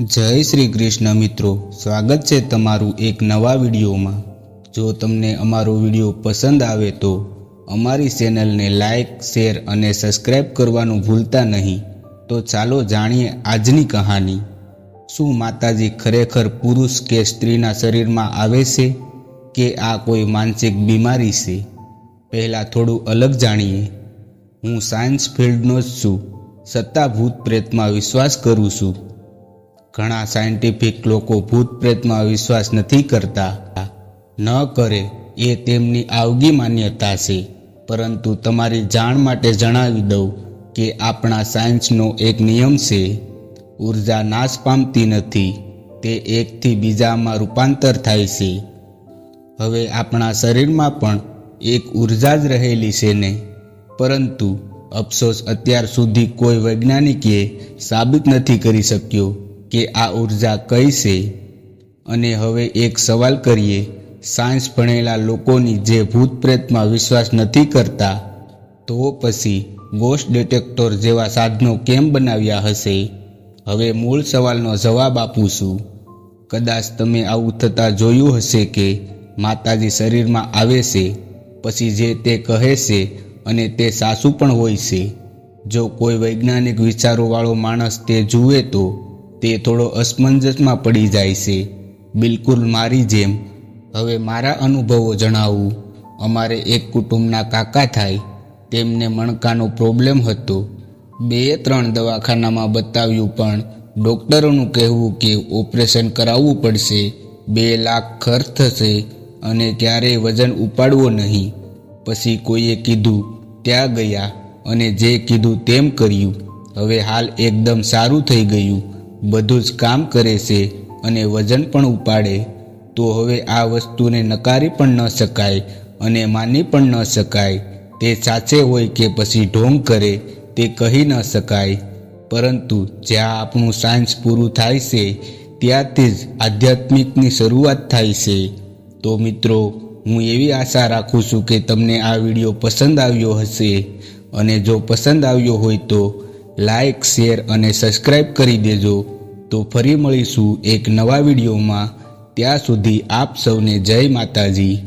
જય શ્રી કૃષ્ણ મિત્રો. સ્વાગત છે તમારું એક નવા વિડીયોમાં. જો તમને અમારો વીડિયો પસંદ આવે તો અમારી ચેનલને લાઈક, શેર અને સબસ્ક્રાઈબ કરવાનું ભૂલતા નહીં. તો ચાલો જાણીએ આજની કહાની. શું માતાજી ખરેખર પુરુષ કે સ્ત્રીના શરીરમાં આવે છે કે આ કોઈ માનસિક બીમારી છે? પહેલાં થોડું અલગ જાણીએ. હું સાયન્સ ફિલ્ડનો જ છું. છતાં ભૂત પ્રેતમાં વિશ્વાસ કરું છું. ઘણા સાયન્ટિફિક લોકો ભૂત પ્રેતમાં વિશ્વાસ નથી કરતા. ન કરે એ તેમની આવગી માન્યતા છે. પરંતુ તમારી જાણ માટે જણાવી દઉં કે આપણા સાયન્સનો એક નિયમ છે, ઊર્જા નાશ પામતી નથી. તે એકથી બીજામાં રૂપાંતર થાય છે. હવે આપણા શરીરમાં પણ એક ઊર્જા જ રહેલી છે ને? પરંતુ અફસોસ અત્યાર સુધી કોઈ વૈજ્ઞાનિકે સાબિત નથી કરી શક્યો. કે આ ઊર્જા કઈ છે અને હવે એક સવાલ કરીએ. સાયન્સ ભણેલા લોકોની જે ભૂત પ્રેતમાં વિશ્વાસ નથી કરતા, તો પછી ગોસ્ટ ડિટેક્ટર જેવા સાધનો કેમ બનાવ્યા હશે? હવે મૂળ સવાલનો જવાબ આપું છું કદાચ તમે આવું થતાં જોયું હશે કે માતાજી શરીરમાં આવે છે, પછી જે તે કહે છે અને તે સાસુ પણ હોય છે. જો કોઈ વૈજ્ઞાનિક વિચારોવાળો માણસ તે જુએ તો તે થોડો અસમંજસમાં પડી જાય છે. બિલકુલ મારી જેમ. હવે મારા અનુભવો જણાવું. અમારે એક કુટુંબના કાકા થાય. તેમને મણકાનો પ્રોબ્લેમ હતો. બે ત્રણ દવાખાનામાં બતાવ્યું પણ ડૉક્ટરોનું કહેવું કે ઓપરેશન કરાવવું પડશે. બે લાખ ખર્ચ થશે અને ક્યારેય વજન ઉપાડવો નહીં. પછી કોઈએ કીધું, ત્યાં ગયા. અને જે કીધું તેમ કર્યું. હવે હાલ એકદમ સારું થઈ ગયું. બધું જ કામ કરે છે અને વજન પણ ઉપાડે, તો હવે આ વસ્તુને નકારી પણ ન શકાય અને માની પણ ન શકાય. તે સાચે હોય કે પછી ઢોંગ કરે, તે કહી ન શકાય. પરંતુ જ્યાં આપણું સાયન્સ પૂરું થાય છે ત્યારથી જ આધ્યાત્મિકની શરૂઆત થાય છે. તો મિત્રો, હું એવી આશા રાખું છું કે તમને આ વીડિયો પસંદ આવ્યો હશે. અને જો પસંદ આવ્યો હોય તો લાઈક, શેર અને સબસ્ક્રાઈબ કરી દેજો. તો ફરી મળીશું એક નવા વિડીયોમાં. ત્યાં સુધી આપ સૌને જય માતાજી.